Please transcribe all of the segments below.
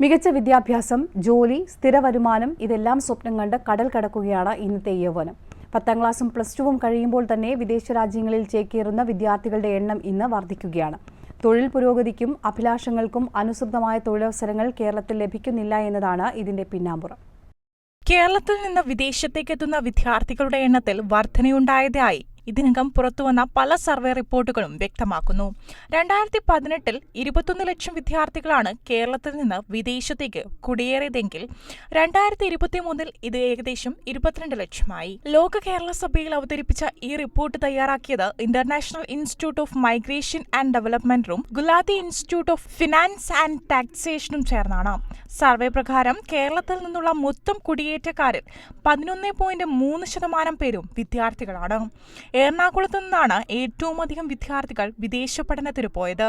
മികച്ച വിദ്യാഭ്യാസം ജോലി സ്ഥിര വരുമാനം ഇതെല്ലാം സ്വപ്നം കണ്ട് കടൽ കടക്കുകയാണ് ഇന്നത്തെ യൗവനം. പത്താം ക്ലാസ്സും പ്ലസ് ടുവും കഴിയുമ്പോൾ തന്നെ വിദേശ രാജ്യങ്ങളിൽ ചേക്കേറുന്ന വിദ്യാർത്ഥികളുടെ എണ്ണം ഇന്ന് വർദ്ധിക്കുകയാണ്. തൊഴിൽ പുരോഗതിക്കും അഭിലാഷങ്ങൾക്കും അനുസൃതമായ തൊഴിലവസരങ്ങൾ കേരളത്തിൽ ലഭിക്കുന്നില്ല എന്നതാണ് ഇതിന്റെ പിന്നാമ്പുറം. കേരളത്തിൽ നിന്ന് വിദേശത്തേക്കെത്തുന്ന വിദ്യാർത്ഥികളുടെ എണ്ണത്തിൽ വർധനയുണ്ടായതായി ഇതിനകം പുറത്തുവന്ന പല സർവേ റിപ്പോർട്ടുകളും വ്യക്തമാക്കുന്നു. രണ്ടായിരത്തി പതിനെട്ടിൽ ഇരുപത്തൊന്ന് ലക്ഷം വിദ്യാർത്ഥികളാണ് കേരളത്തിൽ നിന്ന് വിദേശത്തേക്ക് കുടിയേറിയതെങ്കിൽ രണ്ടായിരത്തി ഇരുപത്തി മൂന്നിൽ ഇത് ഏകദേശം ഇരുപത്തിരണ്ട് ലക്ഷമായി. ലോക കേരള സഭയിൽ അവതരിപ്പിച്ച ഈ റിപ്പോർട്ട് തയ്യാറാക്കിയത് international institute of migration and ഡെവലപ്മെന്റും Gulati institute of finance and ടാക്സേഷനും ചേർന്നാണ്. സർവേ പ്രകാരം കേരളത്തിൽ നിന്നുള്ള മൊത്തം കുടിയേറ്റക്കാരിൽ പതിനൊന്ന് പോയിന്റ് മൂന്ന് ശതമാനം പേരും വിദ്യാർത്ഥികളാണ്. എറണാകുളത്ത് നിന്നാണ് ഏറ്റവും അധികം വിദ്യാർത്ഥികൾ വിദേശ പഠനത്തിന് പോയത്.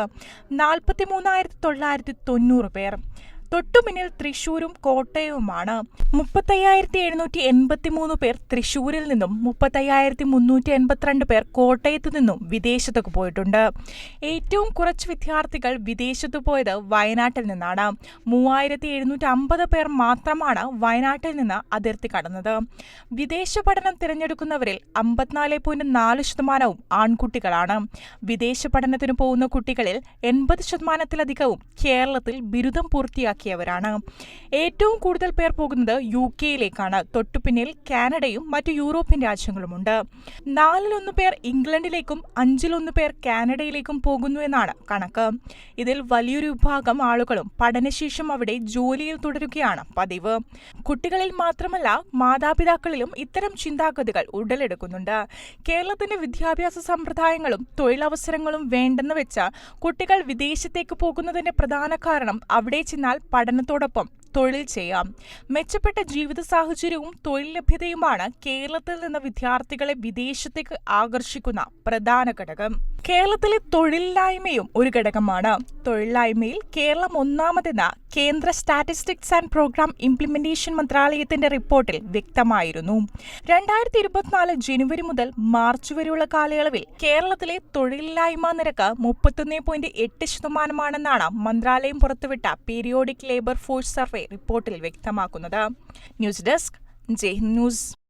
നാൽപ്പത്തി മൂന്നായിരത്തി തൊള്ളായിരത്തി തൊണ്ണൂറ് പേർ. തൊട്ടുപിന്നിൽ തൃശൂരും കോട്ടയവുമാണ് മുപ്പത്തയ്യായിരത്തി എഴുന്നൂറ്റി എൺപത്തി മൂന്ന് പേർ തൃശൂരിൽ നിന്നും മുപ്പത്തയ്യായിരത്തി മുന്നൂറ്റി എൺപത്തിരണ്ട് പേർ കോട്ടയത്തു നിന്നും വിദേശത്തേക്ക് പോയിട്ടുണ്ട്. ഏറ്റവും കുറച്ച് വിദ്യാർത്ഥികൾ വിദേശത്ത് പോയത് വയനാട്ടിൽ നിന്നാണ്. മൂവായിരത്തി എഴുന്നൂറ്റി അമ്പത് പേർ മാത്രമാണ് വയനാട്ടിൽ നിന്ന് അതിർത്തി കടന്നത്. വിദേശ പഠനം തിരഞ്ഞെടുക്കുന്നവരിൽ അമ്പത്തിനാല് പോയിന്റ് നാല് ശതമാനവും ആൺകുട്ടികളാണ്. വിദേശ പഠനത്തിന് പോകുന്ന കുട്ടികളിൽ എൺപത് ശതമാനത്തിലധികവും കേരളത്തിൽ ബിരുദം പൂർത്തിയാക്കിയവരാണ് ഏറ്റവും കൂടുതൽ പേർ പോകുന്നത് യു കെയിലേക്കാണ്. തൊട്ടുപിന്നിൽ കാനഡയും മറ്റു യൂറോപ്യൻ രാജ്യങ്ങളുമുണ്ട്. നാലിലൊന്ന് പേർ ഇംഗ്ലണ്ടിലേക്കും അഞ്ചിലൊന്ന് പേർ കാനഡയിലേക്കും പോകുന്നു എന്നാണ് കണക്ക്. ഇതിൽ വലിയൊരു വിഭാഗം ആളുകളും പഠനശേഷം അവിടെ ജോലിയിൽ തുടരുകയാണ് പതിവ്. കുട്ടികളിൽ മാത്രമല്ല മാതാപിതാക്കളിലും ഇത്തരം ചിന്താഗതികൾ ഉടലെടുക്കുന്നുണ്ട്. കേരളത്തിന്റെ വിദ്യാഭ്യാസ സമ്പ്രദായങ്ങളും തൊഴിലവസരങ്ങളും വേണ്ടെന്ന് വെച്ച കുട്ടികൾ വിദേശത്തേക്ക് പോകുന്നതിന്റെ പ്രധാന കാരണം അവിടെ ചെന്നാൽ പഠനത്തോടൊപ്പം തൊഴിൽ ചെയ്യാം. മെച്ചപ്പെട്ട ജീവിത സാഹചര്യവും തൊഴിൽ ലഭ്യതയുമാണ് കേരളത്തിൽ നിന്ന് വിദ്യാർത്ഥികളെ വിദേശത്തേക്ക് ആകർഷിക്കുന്ന പ്രധാന ഘടകം. കേരളത്തിലെ തൊഴിലില്ലായ്മയും ഒരു ഘടകമാണ്. തൊഴിലില്ലായ്മയിൽ കേരളം ഒന്നാമതെന്ന കേന്ദ്ര സ്റ്റാറ്റിസ്റ്റിക്സ് ആൻഡ് പ്രോഗ്രാം ഇംപ്ലിമെന്റേഷൻ മന്ത്രാലയത്തിന്റെ റിപ്പോർട്ടിൽ വ്യക്തമായിരുന്നു. രണ്ടായിരത്തി ഇരുപത്തിനാല് ജനുവരി മുതൽ മാർച്ച് വരെയുള്ള കാലയളവിൽ കേരളത്തിലെ തൊഴിലില്ലായ്മ നിരക്ക് മുപ്പത്തൊന്ന് പോയിന്റ് എട്ട് ശതമാനമാണെന്നാണ് മന്ത്രാലയം പുറത്തുവിട്ട പീരിയോഡിക് ലേബർ ഫോഴ്സ് സർവേ റിപ്പോർട്ടിൽ വ്യക്തമാക്കുന്നത്. News desk Jai news.